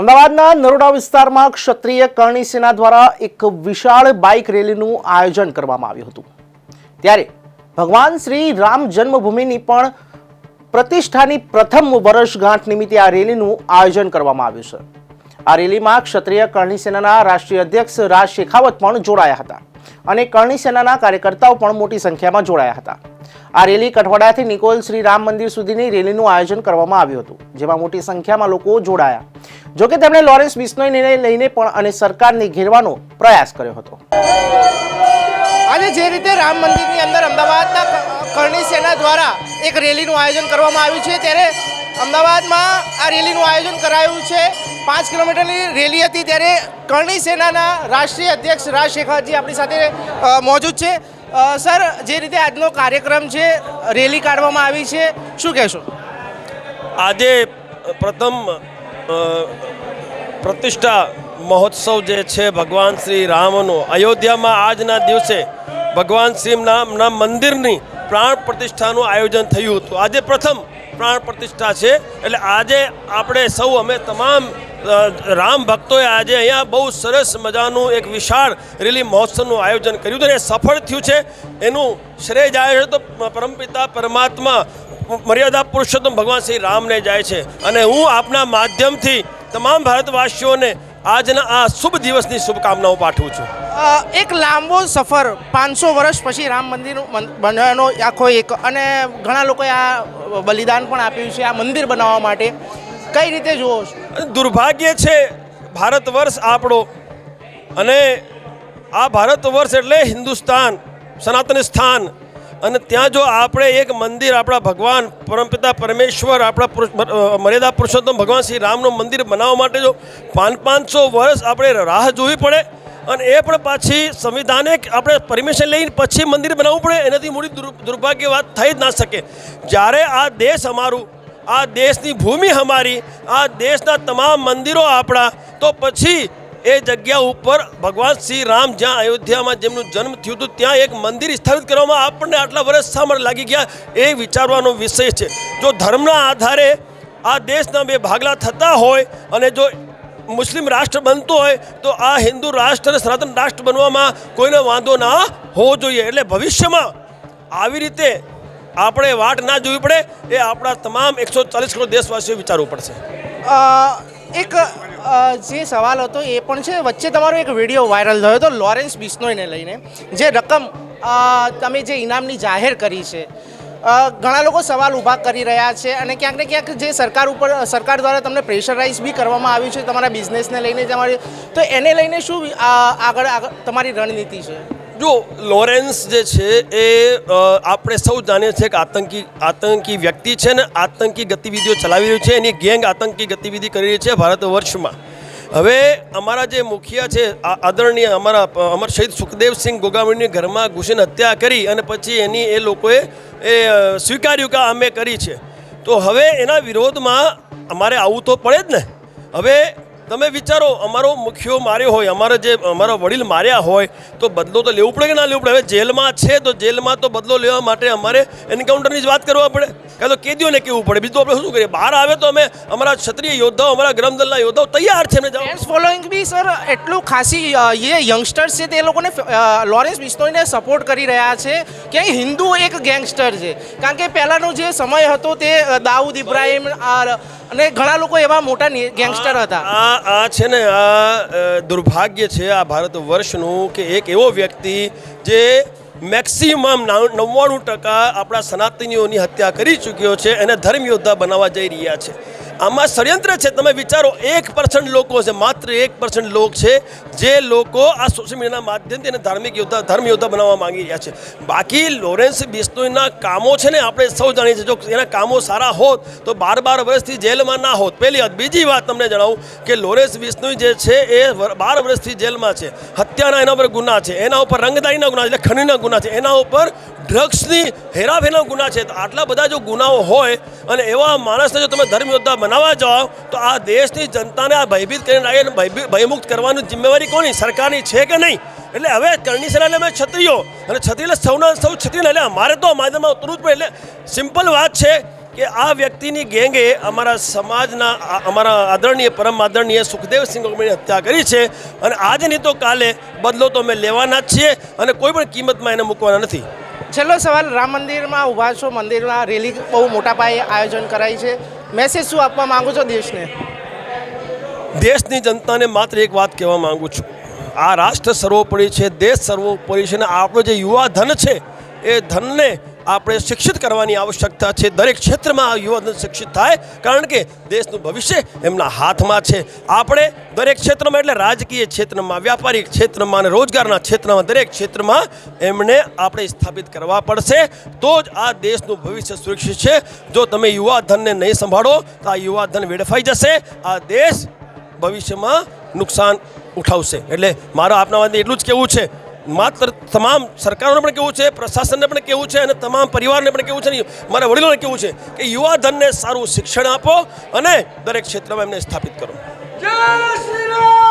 અમદાવાદના નરોડા વિસ્તારમાં ક્ષત્રિય કરણી સેના દ્વારા એક વિશાળ બાઇક રેલીનું આયોજન કરવામાં આવ્યું હતું. ત્યારે ભગવાન શ્રી રામ જન્મભૂમિની પણ પ્રતિષ્ઠાની પ્રથમ વર્ષગાંઠ નિમિત્તે આ રેલીનું આયોજન કરવામાં આવ્યું છે. આ રેલીમાં ક્ષત્રિય કરણી સેનાના રાષ્ટ્રીય અધ્યક્ષ રાજ શેખાવત પણ જોડાયા હતા અને કરણી સેનાના કાર્યકર્તાઓ પણ મોટી સંખ્યામાં જોડાયા હતા. આ રેલી કઠવાડાથી નિકોલ શ્રી રામ મંદિર સુધીની રેલીનું આયોજન કરવામાં આવ્યું હતું, જેમાં મોટી સંખ્યામાં લોકો જોડાયા. જોકે તેમણે લોરેન્સ બિશ્નોઈને લઈને પણ અને સરકારને ઘેરવાનો પ્રયાસ કર્યો હતો. આજે જે રીતે રામ મંદિરની અંદર અમદાવાદના કરણી સેના દ્વારા એક રેલીનું આયોજન કરવામાં આવ્યું છે ત્યારે અમદાવાદમાં આ રેલીનું આયોજન કરાયું છે. પાંચ કિલોમીટરની રેલી હતી ત્યારે કરણી સેનાના રાષ્ટ્રીય અધ્યક્ષ રાજ શેખાવતજી આપણી સાથે મોજૂદ છે. સર જે રીતે આજનો કાર્યક્રમ છે રેલી કાઢવામાં આવી છે શું કહેશો? આજે પ્રથમ પ્રતિષ્ઠા મહોત્સવ જે છે ભગવાન શ્રી રામનો અયોધ્યામાં આજના દિવસે ભગવાન શ્રી રામના મંદિરની પ્રાણ પ્રતિષ્ઠાનું આયોજન થયું હતું. આજે પ્રથમ પ્રાણ પ્રતિષ્ઠા છે. એટલે આજે આપણે સૌ અમે તમામ રામ ભક્તોએ આજે અહીંયા બહુ સરસ મજાનું એક વિશાળ રેલી મહોત્સવનું આયોજન કર્યું હતું એ સફળ થયું છે. એનું શ્રેય જાય છે તો પરમપિતા, પરમાત્મા મર્યાદા પુરુષોત્તમ ભગવાન શ્રી રામને જાય છે. અને હું આપના માધ્યમથી તમામ ભારતવાસીઓને આજના આ શુભ દિવસની શુભકામનાઓ પાઠવું છું. એક લાંબો સફર પાંચસો વર્ષ પછી રામ મંદિર બનાવવાનો આખો એક અને ઘણા લોકોએ આ બલિદાન પણ આપ્યું છે આ મંદિર બનાવવા માટે. કઈ રીતે જુઓ છો? દુર્ભાગ્ય છે ભારત વર્ષ આપણો અને આ ભારત વર્ષ એટલે હિન્દુસ્તાન સનાતન સ્થાન અને ત્યાં જો આપણે એક મંદિર, આપણા ભગવાન, પરમપિતા પરમેશ્વર, આપણા મર્યાદા પુરુષોત્તમ ભગવાન શ્રી રામનું મંદિર બનાવવા માટે જો પાંચ, પાંચસો વર્ષ આપણે રાહ જોવી પડે અને એ પણ પાછી સંવિધાને આપણે પરમિશન લઈને પછી મંદિર બનાવવું પડે, એનાથી મોટી દુર- દુર્ભાગ્ય વાત થઈ જ ના શકે. જ્યારે આ દેશ અમારું, આ દેશની ભૂમિ અમારી, આ દેશના તમામ મંદિરો આપણા, તો પછી એ જગ્યા ઉપર ભગવાન શ્રી રામ જ્યાં અયોધ્યામાં જેમનું જન્મ થયું હતું, ત્યાં એક મંદિર સ્થાપિત કરવામાં આપણને આટલા વર્ષ શા માટે લાગી ગયા, એ વિચારવાનો વિષય છે. જો ધર્મના આધારે આ દેશના બે ભાગલા થતા હોય અને જો મુસ્લિમ રાષ્ટ્ર બનતો હોય, તો આ હિન્દુ રાષ્ટ્ર અને સનાતન રાષ્ટ્ર બનવામાં કોઈને વાંધો ના હોવો જોઈએ. એટલે ભવિષ્યમાં આવી રીતે આપણે વાટ ના જોવી પડે, એ આપણા તમામ એકસો ચાલીસ કરોડ દેશવાસીઓ વિચારવું પડશે. એક જે સવાલ હતો એ પણ છે, વચ્ચે તમારો એક વીડિયો વાયરલ થયો હતો લોરેન્સ બિશ્નોઈને લઈને, જે રકમ તમે જે ઇનામની જાહેર કરી છે ઘણા લોકો સવાલ ઊભા કરી રહ્યા છે અને ક્યાંક ને ક્યાંક જે સરકાર ઉપર, સરકાર દ્વારા તમને પ્રેશરાઇઝ બી કરવામાં આવ્યું છે તમારા બિઝનેસને લઈને તમારી તો એને લઈને શું આગળ આગળ તમારી રણનીતિ છે? જો લોરેન્સ જે છે એ આપણે સૌ જાણીએ છીએ કે આતંકી આતંકી વ્યક્તિ છે ને આતંકી ગતિવિધિઓ ચલાવી રહ્યું છે. એની ગેંગ આતંકી ગતિવિધિ કરી રહી છે ભારત વર્ષમાં હવે અમારા જે મુખિયા છે આદરણીય અમારા અમર શહીદ સુખદેવસિંહ ગોગામણીની ઘરમાં ઘૂસીને હત્યા કરી અને પછી એની એ લોકોએ, એ સ્વીકાર્યું કે અમે કરી છે. તો હવે એના વિરોધમાં અમારે આવવું તો પડે જ ને. હવે તમે વિચારો અમારો મુખ્યો માર્યો હોય અમારા જે અમારા વડીલ માર્યા હોય તો બદલો તો લેવું પડે કે ના લેવું પડે? હવે જેલમાં છે તો જેલમાં તો બદલો લેવા માટે અમારે એન્કાઉન્ટરની જ વાત કરવા પડે. કાં તો કેદીઓને કેવું પડે? બીજું આપણે શું કરીએ? બહાર આવે તો અમે અમારા ક્ષત્રિય યોદ્ધાઓ અમારા ગ્રમદલના યોદ્ધાઓ તૈયાર છે એમને ફોલોઈંગ બી સર એટલું ખાસી એ યંગસ્ટર્સ છે તે લોકોને લોરેન્સ બિશ્નોઈને સપોર્ટ કરી રહ્યા છે. કે હિન્દુ એક ગેંગસ્ટર છે. કારણ કે પહેલાંનો જે સમય હતો તે દાઉદ ઇબ્રાહિમ અને ઘણા લોકો એવા મોટા ગેંગસ્ટર હતા. આ છે ને આ દુર્ભાગ્ય છે આ ભારત વર્ષનું કે એક એવો વ્યક્તિ જે મેક્સિમમ નવ્વાણું ટકા આપણા સનાતનીઓની હત્યા કરી ચૂક્યો છે એને ધર્મ યોદ્ધા બનાવવા જઈ રહ્યા છે. આમાં ષડયંત્ર છે, તમે વિચારો, એક પર્સન્ટ લોકો છે, માત્ર એક પર્સન્ટ લોક છે, જે લોકો આ સોશિયલ મીડિયાના માધ્યમથી એને ધાર્મિક યોદ્ધા ધર્મ યોદ્ધા બનાવવા માંગી રહ્યા છે. બાકી લોરેન્સ બિશ્નોઈના કામો છે ને, આપણે સૌ જાણીએ છીએ, જો એના કામો સારા હોત, તો બાર બાર વર્ષથી જેલમાં ના હોત. પહેલી વાત. બીજી વાત તમને જણાવું કે લોરેન્સ બિશ્નોઈ જે છે, એ બાર વર્ષથી જેલમાં છે. હત્યાના એના પર ગુના છે. એના ઉપર રંગદારીના ગુના એટલે ખનીના ગુના છે. એના ઉપર ડ્રગ્સની હેરાફેરના ગુના છે. તો આટલા બધા જો ગુનાઓ હોય અને એવા માણસને જો તમે ધર્મ યોદ્ધા બનાવવા જાઓ, તો આ દેશની જનતાને આ ભયભીત કરીને ભયભી- ભયમુક્ત કરવાની જિમ્મેવારી કોની? સરકારની છે કે નહીં? એટલે હવે કરણી સેના એટલે અમે ક્ષત્રિયો. અને ક્ષત્રિય એટલે સૌના સૌ ક્ષત્રિય એટલે અમારે તો માધ્યમમાં ઉતરવું જ પડે. એટલે સિમ્પલ વાત છે કે આ વ્યક્તિની ગેંગે અમારા સમાજના અમારા આદરણીય પરમ આદરણીય સુખદેવસિંહ ગોગમીની હત્યા કરી છે અને આજે નહીં તો કાલે બદલો તો અમે લેવાના જ છીએ અને કોઈ પણ કિંમતમાં એને મૂકવાના નથી. છેલ્લો સવાલ રામ મંદિરમાં ઊભા છો મંદિરમાં રેલી બહુ મોટા પાયે આયોજન કરાય છે. મેસેજ શું આપવા માંગુ છો દેશને? દેશની જનતાને માત્ર એક વાત કહેવા માંગુ છું. આ રાષ્ટ્ર સર્વોપરી છે દેશ સર્વોપરી છે અને આપણો જે યુવા ધન છે એ ધનને આપણે શિક્ષિત કરવાની આવશ્યકતા છે. દરેક ક્ષેત્રમાં આ યુવાધન શિક્ષિત થાય, કારણ કે દેશનું ભવિષ્ય એમના હાથમાં છે. આપણે દરેક ક્ષેત્રમાં એટલે રાજકીય ક્ષેત્રમાં વ્યાપારિક ક્ષેત્રમાં અને રોજગારના ક્ષેત્રમાં, દરેક ક્ષેત્રમાં એમને આપણે સ્થાપિત કરવા પડશે. તો જ આ દેશનું ભવિષ્ય સુરક્ષિત છે. જો તમે યુવાધનને નહીં સંભાળો, તો આ યુવા ધન વેડફાઈ જશે. આ દેશ ભવિષ્યમાં નુકસાન ઉઠાવશે. એટલે મારા આપના એટલું જ કહેવું છે. માત્ર તમામ સરકારોને પણ કેવું છે, પ્રશાસનને પણ કેવું છે અને તમામ પરિવારને પણ કેવું છે ને મારા વડીલોને કેવું છે કે યુવાધનને સારું શિક્ષણ આપો અને દરેક ક્ષેત્રમાં એમને સ્થાપિત કરો. જય શ્રી રામ!